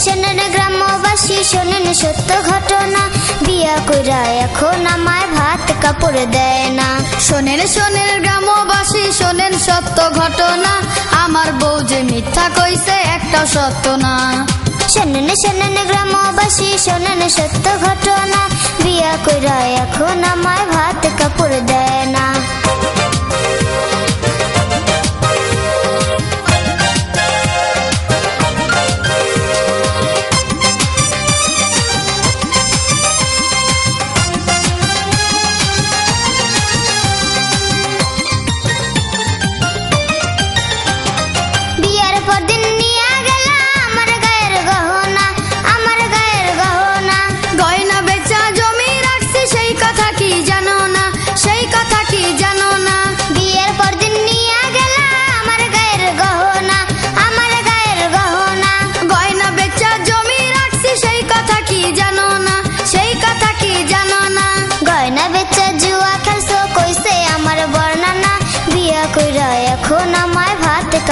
গ্রামবাসী শোনেন সত্য ঘটনা। বিয়া কইরা এখন আমায় ভাত কাপড় দেয় না। শোনেন শোনেন গ্রামবাসী শোনেন সত্য ঘটনা। আমার বউ যে মিথ্যা কইছে একটা সত্য না। শোনেন শোনেন গ্রামবাসী শোনেন সত্য ঘটনা। বিয়া কইরা এখন আমায় ভাত কাপড় দেয় না।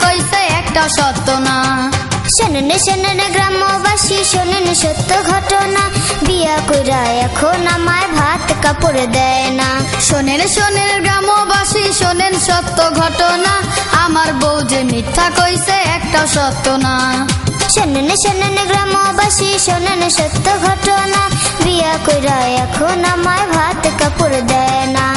কইছে একটা সত্য না। শোনেন শোনেন গ্রামবাসী শোনেন সত্য ঘটনা। বিয়া কইরা এখন আমায় ভাত কাপড় দেয় না। শোনেন শোনেন গ্রামবাসী শোনেন সত্য ঘটনা। আমার বউ যে মিথ্যা কইছে একটা সত্য না। শোনেন শোনেন গ্রামবাসী শোনেন সত্য ঘটনা। বিয়া কইরা এখন আমায় ভাত কাপড় দেয় না।